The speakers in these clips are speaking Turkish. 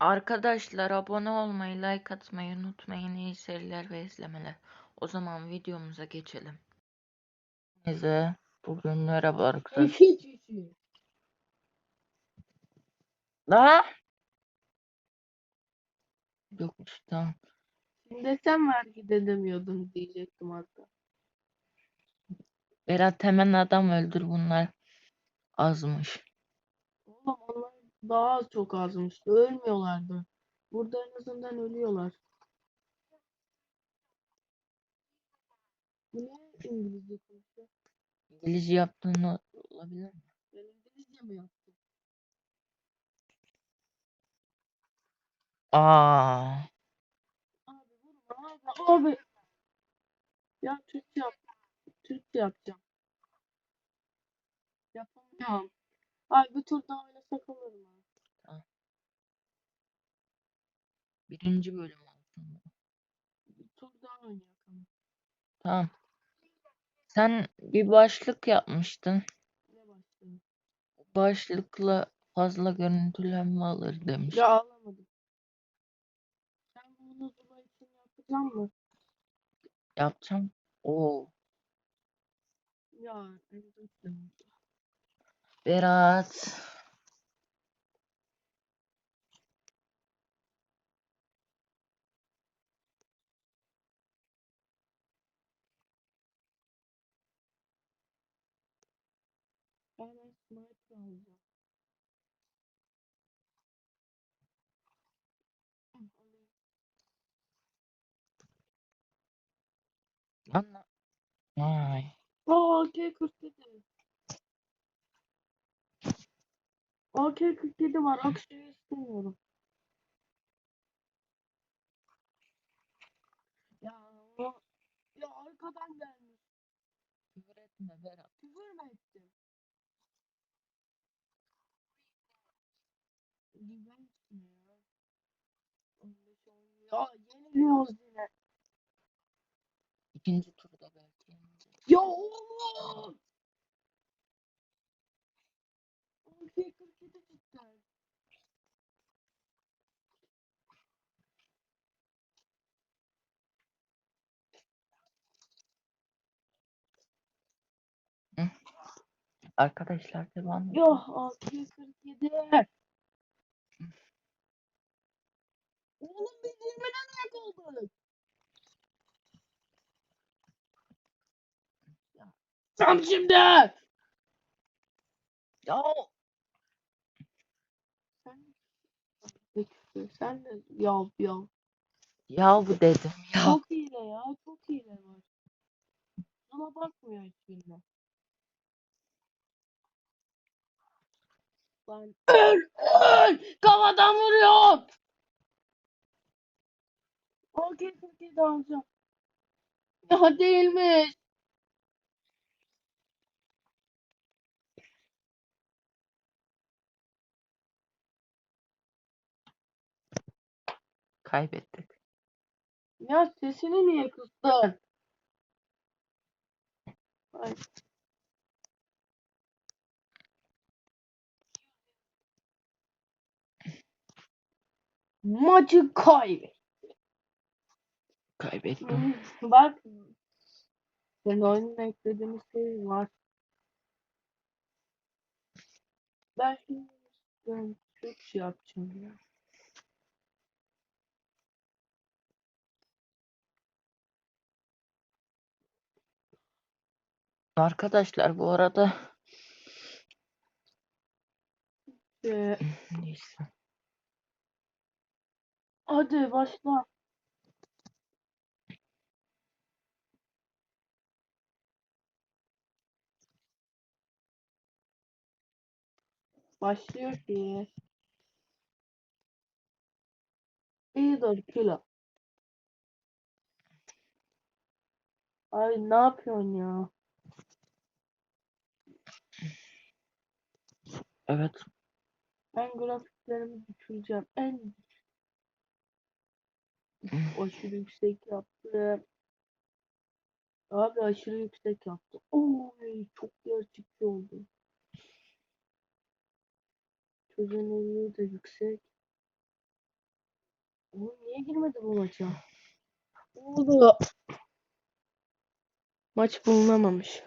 Arkadaşlar abone olmayı, like atmayı unutmayın. İyi seyirler ve izlemeler. O zaman videomuza geçelim. Herkese bugün merhaba arkadaşlar. La! Yokmuş tamam. Şimdi sen vergi edemiyordun diyecektim hatta. Berat hemen adam öldür bunlar azmış. Oğlum onlar daha çok azmış. Ölmüyorlardı. Burada en azından ölüyorlar. Bu ne İngilizce konuşuyor? İngilizce yaptığını olabilir mi? Ben İngilizce mi yaptım? Aa, Abi vurma abi. Abi. Ya Türkçe yap. Türkçe yapacağım. Yapamıyorum. Abi bir tur daha oynasak olur mu? Birinci bölüm aslında. Bir tur daha oynayalım. Tamam. Sen bir başlık yapmıştın. Ne başlayalım? Başlıkla fazla görüntülenme alır demiş. Ya ağlamadım. Sen bunu Zula için yapacak mı? Yapacağım. Oo, Ya evet. Berat. Ay. Aa AK-47. AK-47 var. Aksiyon istemiyorum. Ya o- ya arkadan gelmiş. Küfür etme Berat. Küfür mü ettim? Güven ya? 15 10 Ya yeniliyoruz yine. İkinci. Ya oğlum! AK-47 cidden. Arkadaşlar devam Ya AK-47. Oğlum biz 20'den niye kaldık? Tam şimdi. Ya Sen sen de yav yav. ya bu dedim ya. Çok hile ya, çok hile var. Sana bakmıyor hiçbirine. Lan öl öl! Kafadan vuruyor! Okey iyi alacağım. Ya değilmiş. Kaybettik. Ya sesini niye kıstın? Ay. Maçı kaybet. Kaybettim. Bak. Senin oyunun eklediğimiz şey var. Ben şimdi ben çok şey yapacağım ya. Arkadaşlar bu arada Ee, neyse. hadi başla. Başlıyor ki. Either kilo. Ay ne yapıyorsun ya? Evet. Ben grafiklerimi düşüreceğim. En aşırı yüksek yaptım. Abi aşırı yüksek yaptım. Oy çok gerçekçi oldu. Çözünürlüğü de yüksek. Oğlum niye girmedi bu maça? Oldu. Maç bulunamamış.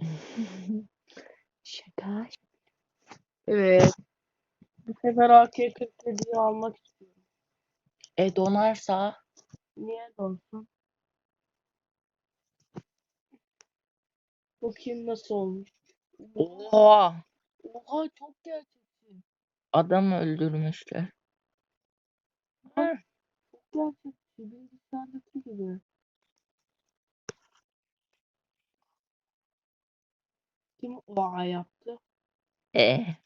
Şaka. Evet. Bu sefer AK-47'yi almak istiyorum. E donarsa Niye dolsun? Bakayım nasıl olmuş. Oha! Oha çok gerçekçi. Adam öldürmüşler. Ha, Çok gerçekçi. Bilgisayardaki gibi. Kim oha yaptı? E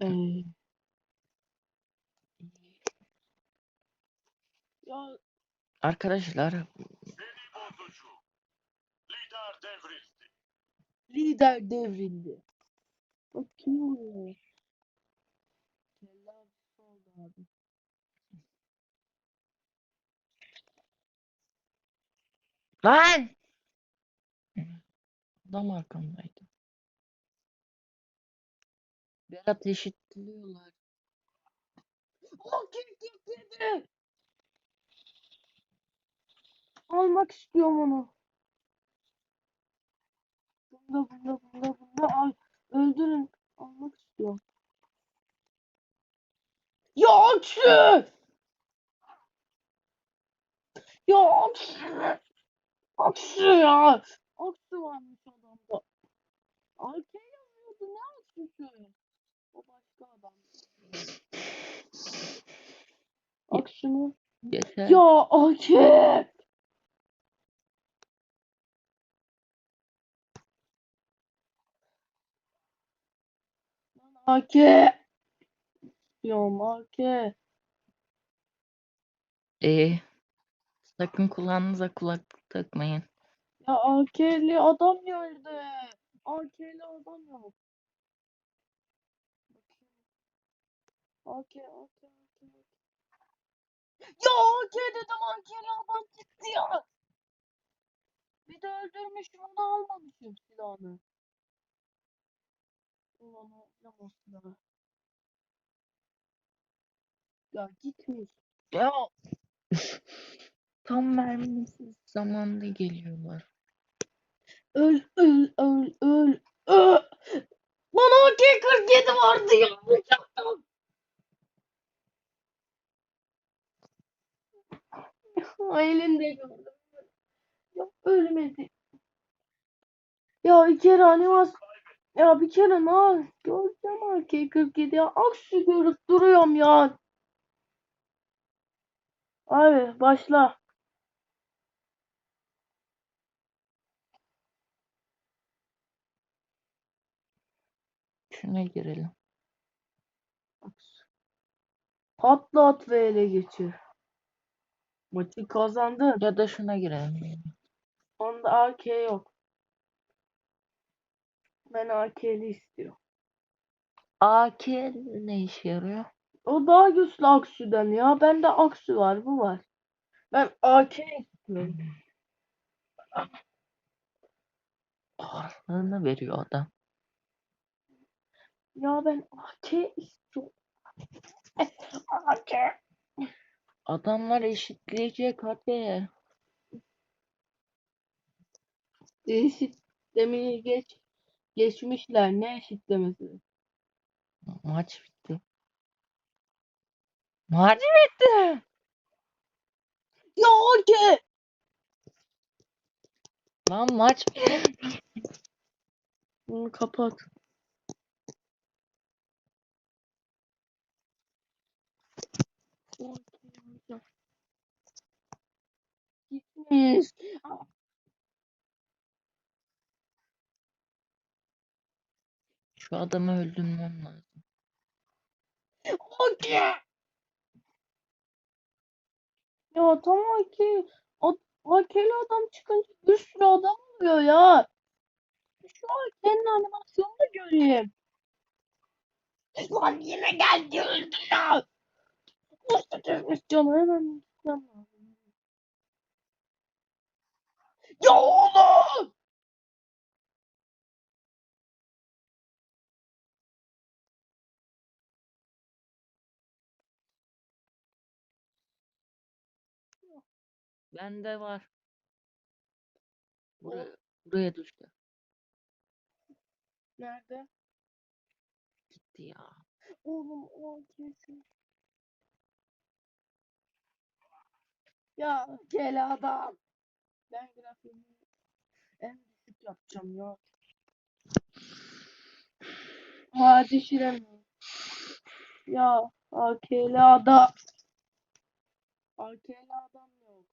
Ee, ya arkadaşlar bozucu. Lider devrildi. lider devrildi. Bak kim oluyor? Abi. Lan adam arkamdaydı. Berat eşitliyorlar. O kim dedi? Almak istiyorum onu. Bunda bunda bunda bunda al. Öldürün. Almak istiyorum. Ya Aksu! Aksu ya! Aksu varmış adamda. AK yazıyordu ne Aksu'su? O başka adam. Aksu mu? Yeter. Ya AK! AK! Diyorum AK. E sakın kulağınıza kulaklık takmayın. Ya AK'li adam geldi. AK'li adam yok. AK, AK, AK. Ya AK dedim AK'li adam çıktı ya. Bir de öldürmüşüm onu almamışım silahını. Ulan o silahı. Ya gitmiş. Ya tam vermesiz zamanda geliyorlar. Öl öl öl öl. Bana AK-47 vardı ya. Bıçaktım. Elinde gördüm. Ya ölmedi. Ya bir kere animas ya bir kere ne göreceğim AK-47 ya aksi görüp duruyorum ya. Abi başla. Şuna girelim. Patlat ve ele geçir. Maçı kazandın. Ya da şuna girelim. Onda AK yok. Ben AK'li istiyorum. AK ne işe yarıyor? O daha güçlü Aksu'dan ya. Bende Aksu var, bu var. Ben AK istiyorum. Ağırlığını veriyor adam. Ya ben AK istiyorum. AK. Adamlar eşitleyecek hadi. Eşitlemeyi geç. Geçmişler. Ne eşitlemesi? Maç bitti. Maç bitti. Ya AK. Lan maç bitti. Bunu kapat. Gitmiş. Şu adamı öldürmem lazım. AK. Ya tamam ki o AK'li adam çıkınca bir sürü adam oluyor ya. Şu AK'nin animasyonunu göreyim. Lan yine geldi öldü ya. 48 milyonu hemen gitmem. Ya oğlum! Bende var. Buraya, buraya düştü. Nerede? Gitti ya. Oğlum o Ya gel adam. Ben grafiğimi en düşük yapacağım ya. Hadi Şiren. Ya AK'li adam. AK'li adam yok.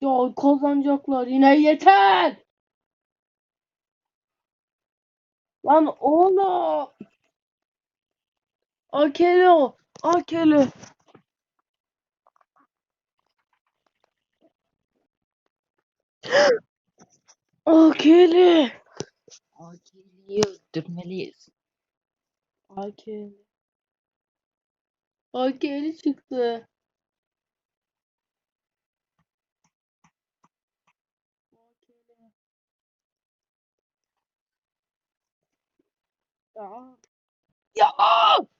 Ya kazanacaklar yine yeter. Lan oğlum. AK'li o. AK'li. AK'li. Akili'yi öldürmeliyiz. AK'li. AK'li çıktı. Ya. Ya!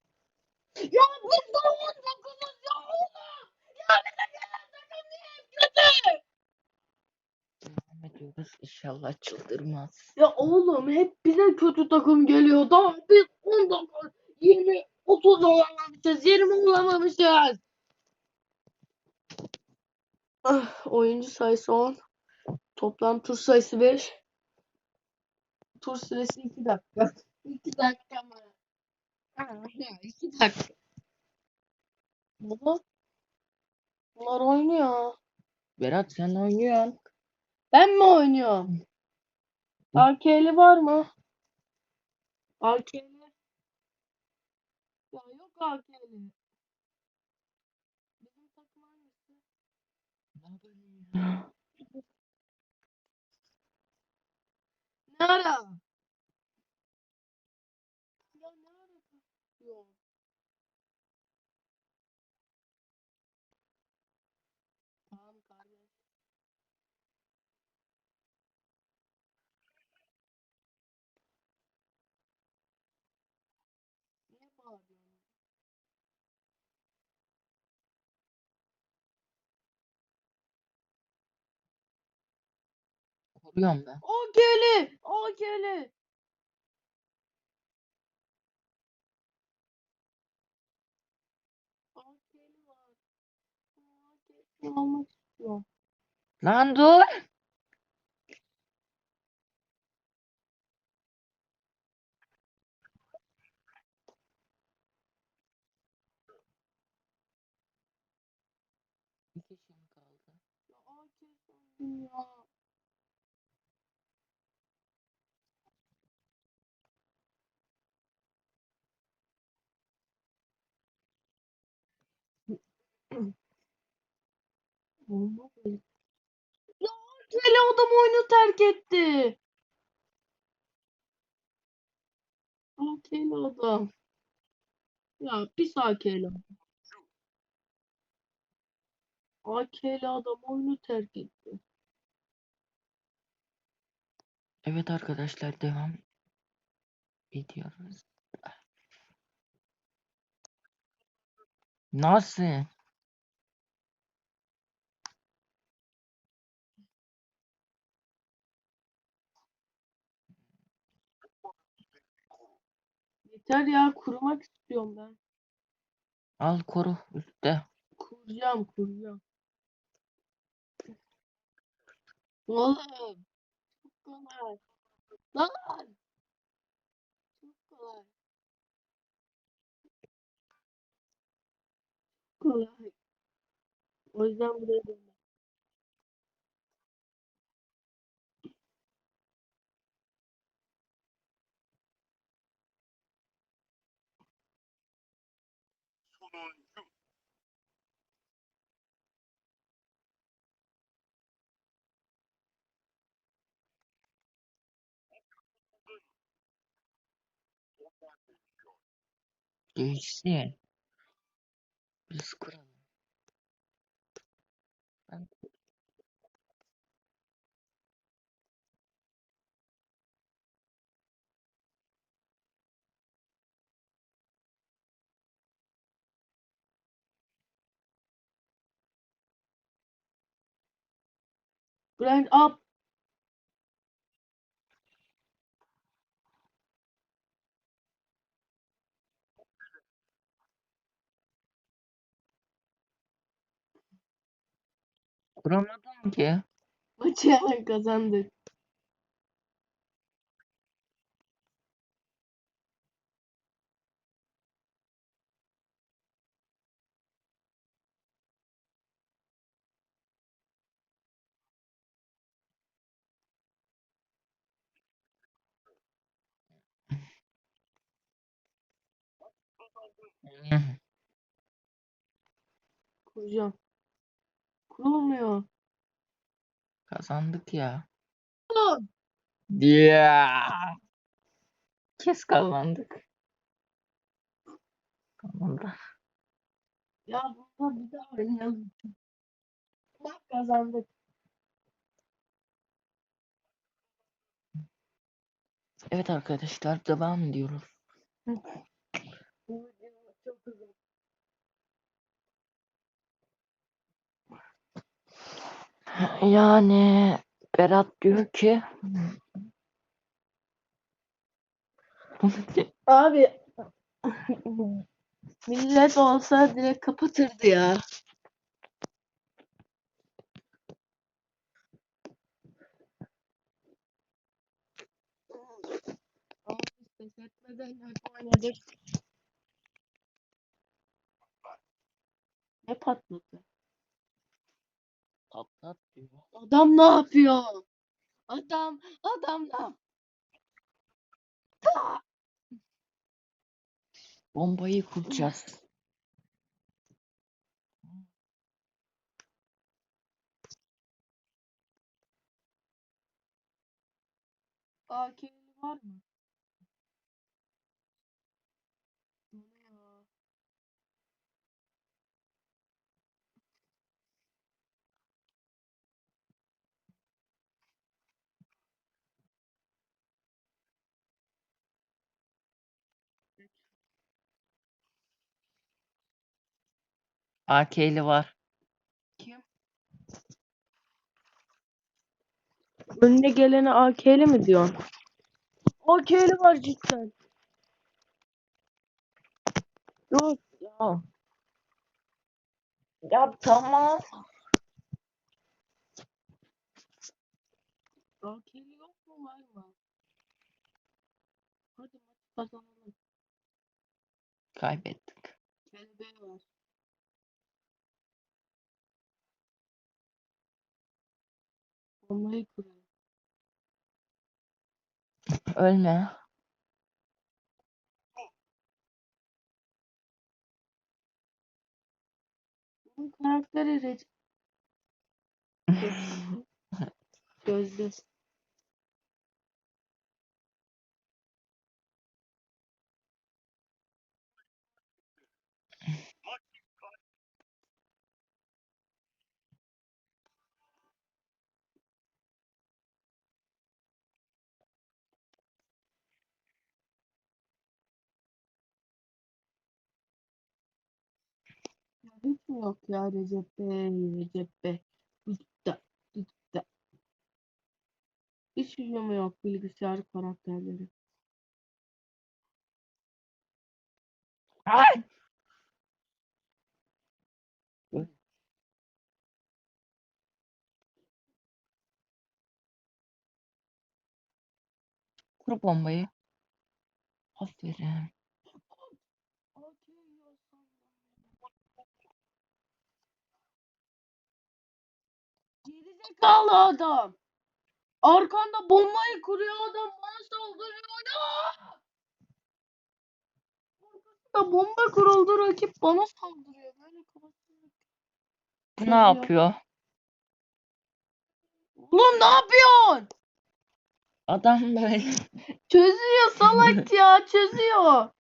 Ya bu savun takımız ya oğlum! Ya bize gelen takım niye hep kötü? Devam ediyoruz. İnşallah çıldırmaz. Ya oğlum hep bize kötü takım geliyor. Daha biz 10 dakika 20 30 olamamışız. 20 olamamışız. Ah, oyuncu sayısı 10. Toplam tur sayısı 5. Tur süresi 2 dakika. 2 dakika mı? Ha, 2 dakika. Baba. Bunlar oynuyor. Berat sen oynuyorsun. Ben mi oynuyorum? AK'li var mı? AK'li. Ya yok AK'li. Bizim takım hangisi? Ya? Ne ara? Koruyorum ben. AK'li! AK'li var. AK'li almak istiyorum. Lan dur. Bir kişi mi kaldı? Ya Olmaz öyle. Ya AK'li adam oyunu terk etti. AK'li adam. Ya pis AK'li adam. AK'li adam oyunu terk etti. Evet arkadaşlar devam ediyoruz. Nasıl? Yeter ya kurumak istiyorum ben. Al koru üstte. Kuracağım kuracağım. Oğlum. Çok kolay. Lan. Çok kolay. Kolay. O yüzden buraya döndüm. Gençler. Biz kuralım. Ben... Up. Kuramadım ki. Maçı kazandık. Kuracağım. Kurulmuyor. Kazandık ya. Ya. Kes kazandık. Tamam da. Ya bunda bir daha oynayalım. Bak kazandık. Evet arkadaşlar devam ediyoruz. Bu video çok uzun. Yani Berat diyor ki Abi millet olsa direkt kapatırdı ya. Ne patladı? Patlat diyor. Adam ne yapıyor? Adam, adam ne yapıyor? Bombayı kuracağız. AK'li var mı? AK'li var. Kim? Önüne gelene AK'li mi diyorsun? AK'li var cidden. Yok ya. Ya tamam. AK'li yok mu var mı? Hadi maçı kazanalım. Kaybettik. Kelebeği var. Bombayı kuruyor. Ölme. Bunun karakteri Recep Gözlü. Hiç mi yok ya Recep Bey, Recep Bey. Gitti, gitti. Hiç mi yok bilgisayar karakterleri? Ay! Kur bombayı. Aferin. Gerizekalı adam. Arkanda bombayı kuruyor adam bana saldırıyor. Ya! Arkasında bomba kuruldu rakip bana saldırıyor. Böyle kapatsın. Bu ne yapıyor? Oğlum ne yapıyorsun? Adam böyle. Çözüyor salak ya çözüyor.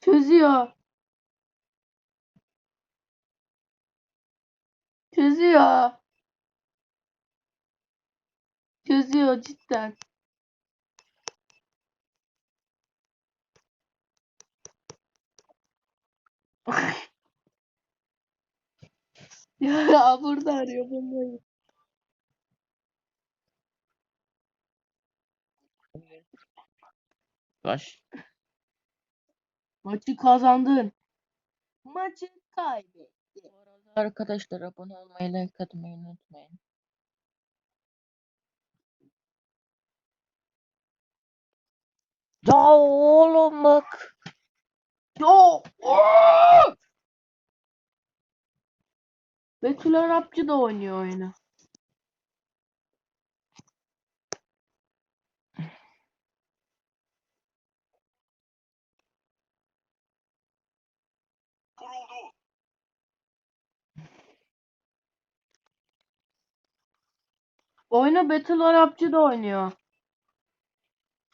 Çözüyor. Çözüyor. Çözüyor cidden. Ya burada arıyor bombayı. Baş. Maçı kazandın. Maçı kaybettin. Arkadaşlar abone olmayı, like atmayı unutmayın. Ya oğlum bak. Oo! Betül Arapçı da oynuyor oyunu. Oyunu Betül Arapçı da oynuyor.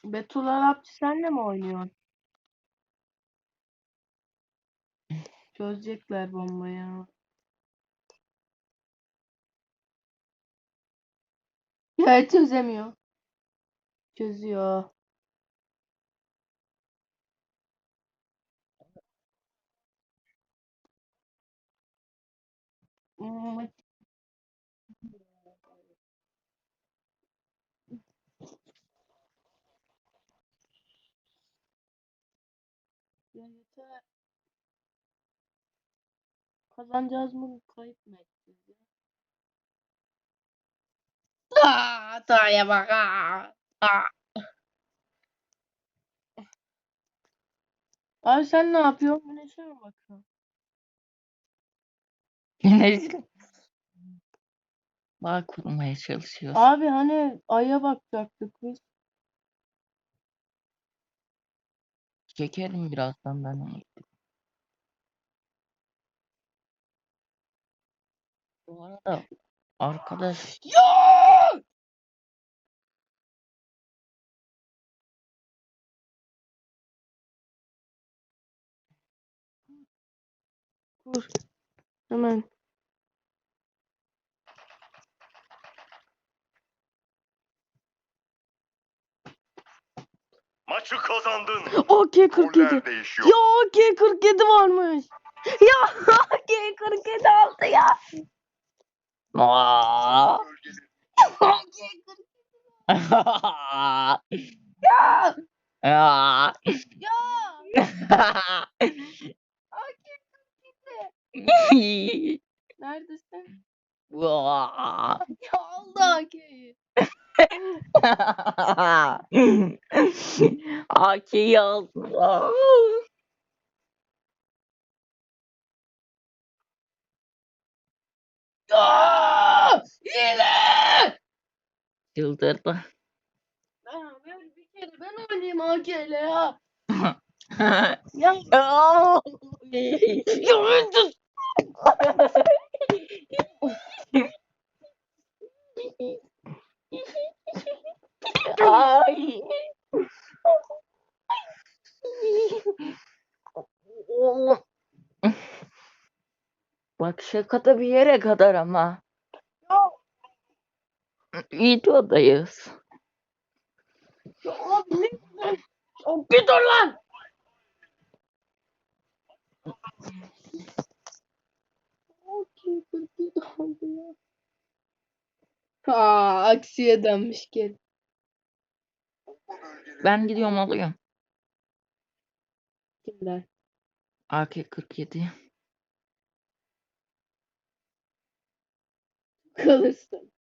Betül Arapçı senle mi oynuyor? Çözecekler bombayı. Ya çözemiyor. Çözüyor. Hmm, Yeter. Kazanacağız mı? Kayıp mı edeceğiz ya? Aa, hataya bak. Aa. Aa. Abi sen ne yapıyorsun? Güneşe mi bakıyorsun? Güneş. Bağ kurmaya çalışıyoruz. Abi hani aya bakacaktık biz. Çekerim birazdan ben onu. Bu arada arkadaş Ya! Dur. Hemen. Maçı kazandın. Okey 47. Roller değişiyor. Ya okey 47 varmış. Ya okey 47 aldı ya. Aa! Bölgeleri Okey 47. Ya. Ya. Ya. Okey 47. Neredesin? Ya aldı okey'i. Aki'yi aldı. Ya. Hile. Çıldırdı. Ya ver bir kere ben oynayayım okey'le ya. Ya. Juventus. Ay. Bak şakada bir yere kadar ama. Ya. Videodayız. Ya abi ne bir dur lan. Okey 47 aldı ya. Ha aksiye dönmüş geri. Ben gidiyorum alıyorum. Kimler? AK-47. Kalırsın.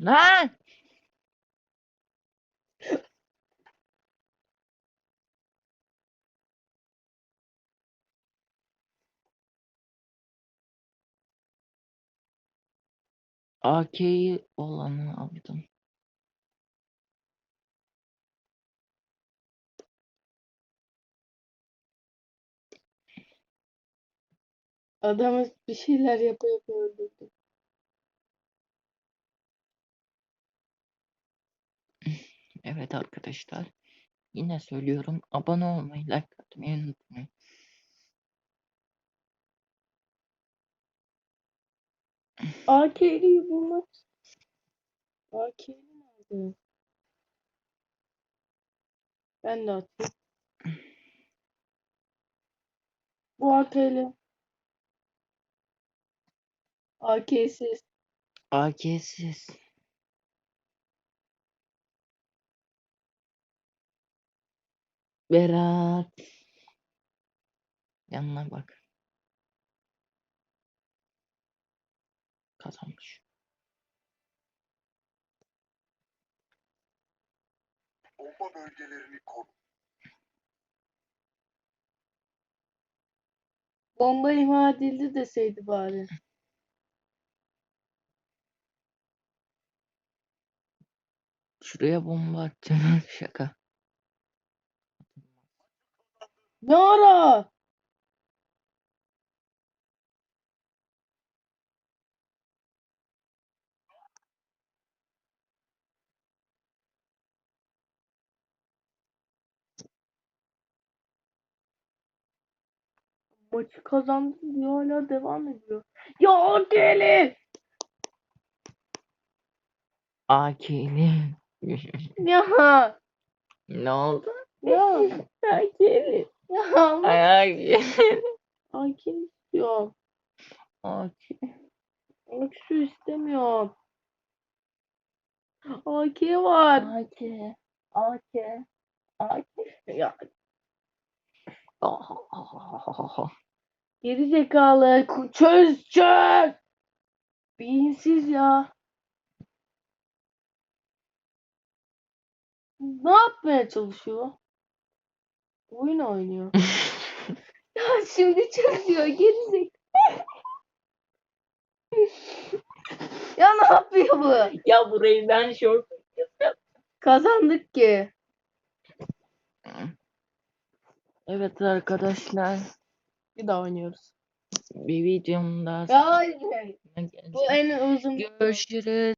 Lan! AK'yi olanı aldım. Adamı bir şeyler yapıyor yapıyor öldürdü. Evet arkadaşlar. Yine söylüyorum. Abone olmayı, like atmayı unutmayın. AK'liyi bulmak. AK'li ne? atayım. Ben de atayım. Bu AK'li. AK'siz. AK'siz. Berat. Yanına bak. Kazanmış. Bomba bölgelerini koru. Bomba imha edildi deseydi bari. Şuraya bomba atacağım. Şaka. Ne ara? Maçı kazandı diyor hala devam ediyor. Ya AK'li! AK'li. Ya! ne oldu? Ya! AK'li. Ya! Ay AK'li. AK istiyorum. AK. AK şu istemiyorum. AK var. AK. AK. AK. Ya Oh. Geri zekalı. Çöz çöz. Beyinsiz ya. Ne yapmaya çalışıyor? Oyun oynuyor. ya şimdi çözüyor geri zekalı. ya ne yapıyor bu? ya burayı ben şort Kazandık ki. Evet arkadaşlar. Bir daha oynuyoruz. Bir Ya hayır. Bu en uzun. Görüşürüz.